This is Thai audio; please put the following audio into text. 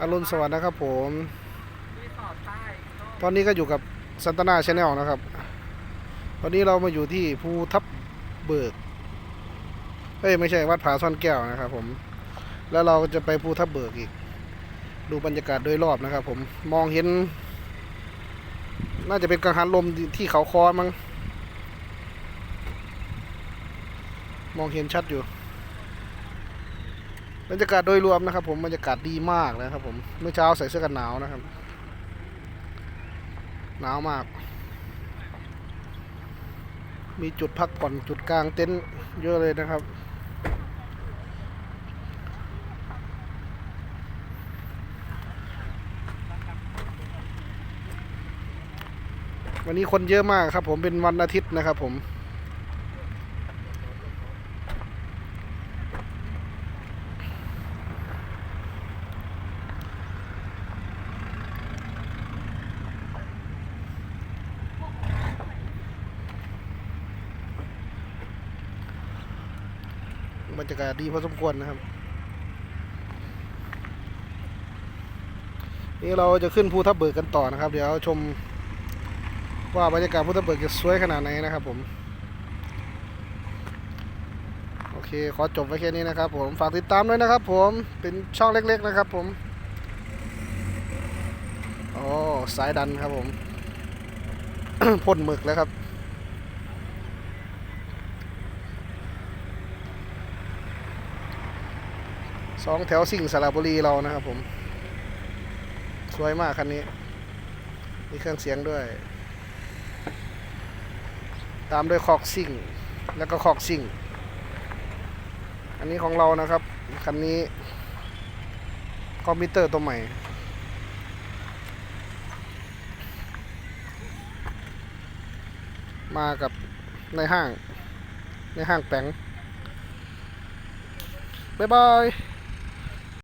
อรุณสวัสดิ์นะครับผม ตอนนี้ก็อยู่กับซันตนาชาแนลนะครับ ตอนนี้เรามาอยู่ที่ภูทับเบิก เอ้ยไม่ใช่วัดผาซ่อนแก้วนะครับผม แล้วเราจะไปภูทับเบิกอีก ดูบรรยากาศโดยรอบนะครับผม มองเห็น น่าจะเป็นกังหันลมที่เขาคอมั้ง มองเห็นชัดอยู่ บรรยากาศโดยรวมนะครับ ผมบรรยากาศดีมากนะครับ ผมเมื่อเช้าใส่เสื้อกันหนาวนะครับ หนาวมาก มีจุดพักผ่อนจุดกลางเต็นท์เยอะเลยนะครับวันนี้คนเยอะมากครับ ผมเป็นวันอาทิตย์นะครับ ผม บรรยากาศดีพอสมควรนะครับ นี่เราจะขึ้นภูทับเบิกกันต่อนะครับ เดี๋ยวชมว่าบรรยากาศภูทับเบิกจะสวยขนาดไหนนะครับผม โอเค ขอจบไว้แค่นี้นะครับผม ฝากติดตามด้วยนะครับผม เป็นช่องเล็ก ๆ นะครับผมโอ้สายดันครับผมพ่นหมึกแล้วครับ สองแถวสิ่งสระบุรีเรานะครับผม สวยมากคันนี้ มีเครื่องเสียงด้วย ตามด้วยคอกซิ่ง แล้วก็คอกซิ่ง อันนี้ของเรานะครับ คันนี้คอมพิวเตอร์ตัวใหม่มากับในห้าง ในห้างแปงบ๊ายบาย